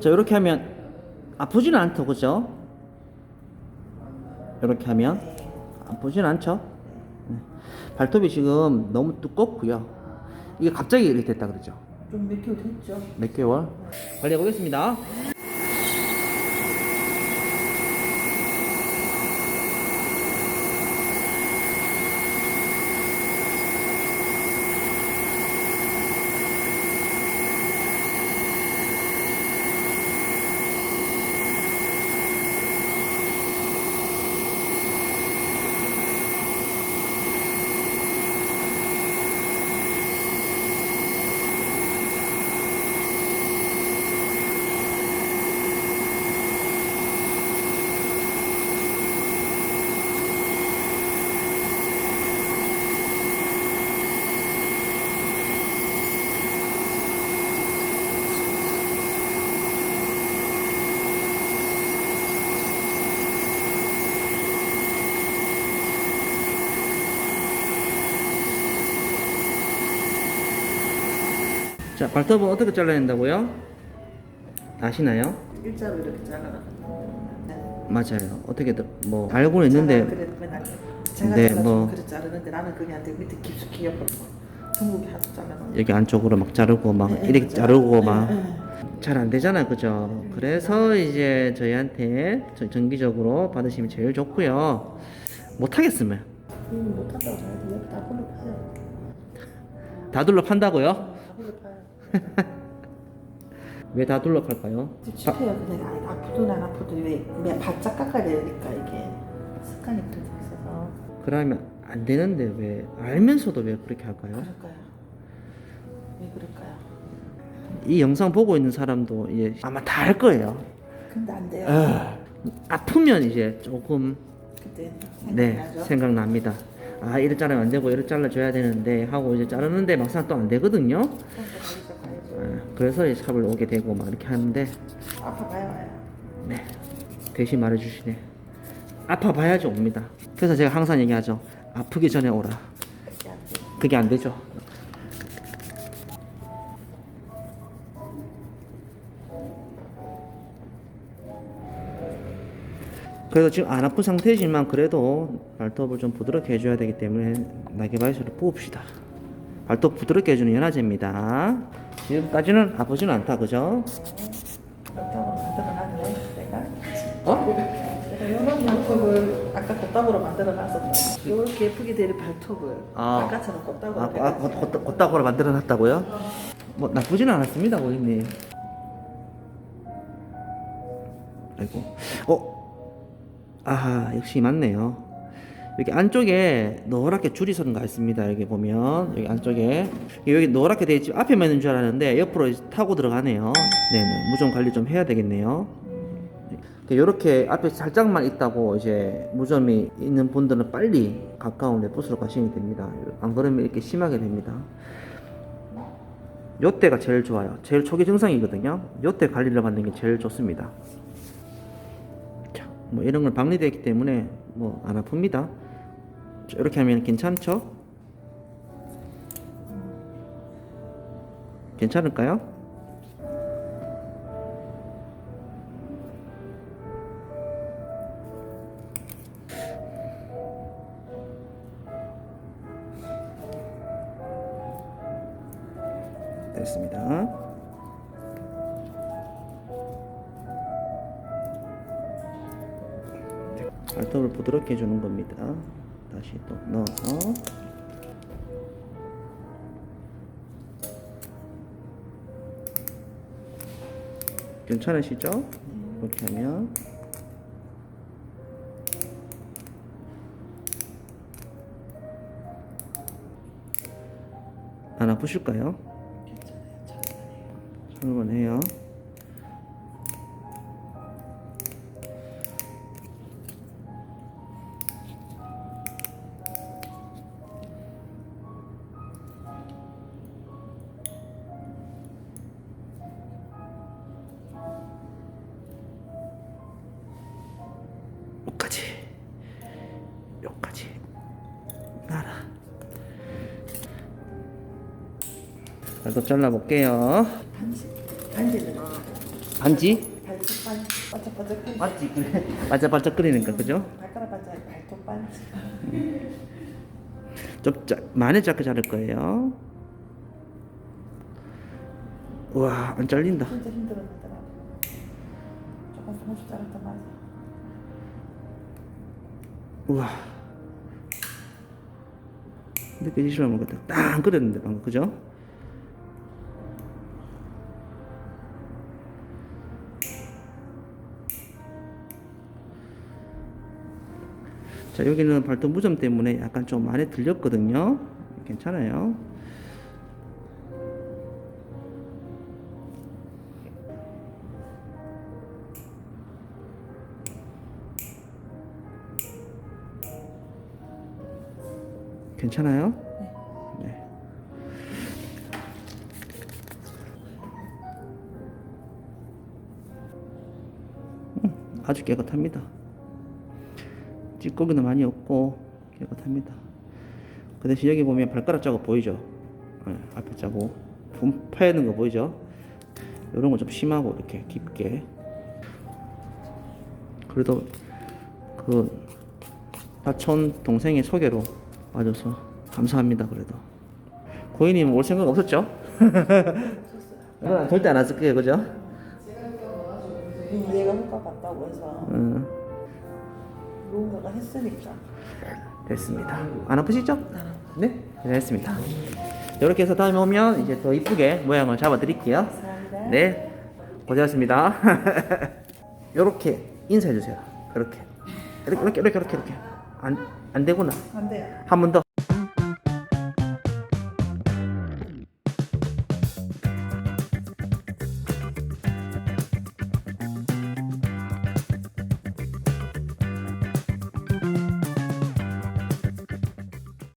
자 이렇게 하면 아프지는 않죠 그죠? 이렇게 하면 아프지는 않죠? 네. 발톱이 지금 너무 두껍고요 이게 갑자기 이렇게 됐다 그러죠 좀 몇 개월 됐죠? 몇 개월 관리해 보겠습니다 자 발톱은 어떻게 잘라야 된다고요? 아시나요? 일자로 이렇게 잘라라. 맞아요 어떻게 뭐 알고는 있는데 그래 맨날 제가 네, 뭐. 뭐 그래 자르는데 나는 그냥 내 밑에 깊숙이 옆으로 중국이 하도 잘라놓은. 여기 안쪽으로 막 자르고 막 네, 이렇게 맞아요. 자르고 네, 막 네. 잘안 되잖아요, 그죠? 그래서 이제 저희한테 저- 정기적으로 받으시면 제일 좋고요. 못 하겠으면 음, 못한다고 잘해도 여기 다 홀로 파요. 다 둘러 판다고요? 다 홀로 파요. 왜 다 둘러 팔까요? 찝찝해요. 근데 아- 아프든 안 아프든 왜, 왜 바짝 깎아야 되니까 이게 습관이 그렇게 있어서 그러면 안 되는데 왜 알면서도 왜 그렇게 할까요? 그럴까요? 왜 그럴까요? 이 영상 보고 있는 사람도 이제 아마 다 할 거예요. 근데 안 돼요. 아, 아프면 이제 조금 그때 네 생각나죠? 생각납니다. 아 이를 자르면 안 되고 이를 잘라줘야 되는데 하고 이제 자르는데 막상 또 안 되거든요. 그럼 또 거기서 그래서 이 샵을 오게 되고 막 이렇게 하는데 아파봐요. 와요. 네 대신 말해주시네. 아파 봐야지 옵니다. 그래서 제가 항상 얘기하죠. 아프기 전에 오라. 그게 안 돼요. 그게 안 되죠. 그래서 지금 안 아픈 상태지만 그래도 발톱을 좀 부드럽게 해줘야 되기 때문에 날개바이스를 뽑읍시다. 발톱 부드럽게 해주는 연화제입니다. 지금까지는 아프지는 않다, 그죠? 어? 이런 발톱을 아까 껍다구로 만들어놨었다 이렇게 예쁘게 될 발톱을 아. 아까처럼 껍다구로 아, 아 곧, 곧, 곧다고로 만들어 놨다고요? 뭐 나쁘지는 않았습니다, 고객님. 아이고, 어, 아하, 역시 맞네요. 여기 안쪽에 노랗게 줄이 선가 있습니다. 여기 보면 여기 안쪽에 여기 노랗게 되어 있지 앞에만 있는 줄 알았는데 옆으로 타고 들어가네요. 네네, 무좀 관리 좀 해야 되겠네요. 이렇게 앞에 살짝만 있다고 이제 무좀이 있는 분들은 빨리 가까운 레프스로 가시면 됩니다. 안 그러면 이렇게 심하게 됩니다. 요때가 제일 좋아요. 제일 초기 증상이거든요. 요때 관리를 받는 게 제일 좋습니다. 자, 뭐 이런 걸 박리되기 때문에 뭐 안 아픕니다. 자, 이렇게 하면 괜찮죠? 괜찮을까요? 됐습니다. 발톱을 부드럽게 해주는 겁니다. 다시 또 넣어서 괜찮으시죠? 이렇게 하면 안 아프실까요? 살만해요. 여기까지 발톱 잘라볼게요 반지 반지? 반지 반짝반짝. 반짝반짝거리니까 그죠? 발가락 반짝 발톱 반지 좀 짜, 많이 짧게 자를 거예요. 우와 안 잘린다. 진짜 힘들었더라고 조금 동수 자랐단 말이야 우와 느껴지시면 모르겠다. 딱 끓였는데 방금 그죠? 자 여기는 발톱 무좀 때문에 약간 좀 많이 들렸거든요. 괜찮아요. 괜찮아요? 네. 음, 아주 깨끗합니다. 찌꺼기도 많이 없고 깨끗합니다. 그 대신 여기 보면 발가락 자국 보이죠? 네, 앞에 자국 분 파이는 거 보이죠? 이런 거 좀 심하고 이렇게 깊게 그래도 그 사촌 동생의 소개로 와줘서 감사합니다 그래도 고객님 올 생각 없었죠? 절대 안 왔을 거예요 그죠? 음, 얘가 효과 봤다고 해서 음, 누군가가 했으니까. 됐습니다. 안 아프시죠? 네? 됐습니다. 이렇게 해서 다음에 오면 이제 더 이쁘게 모양을 잡아 드릴게요. 감사합니다. 네. 고생하셨습니다. 이렇게 인사해 주세요. 이렇게 이렇게 이렇게 이렇게 이렇게. 안, 안 되구나. 안 돼요. 한 번 더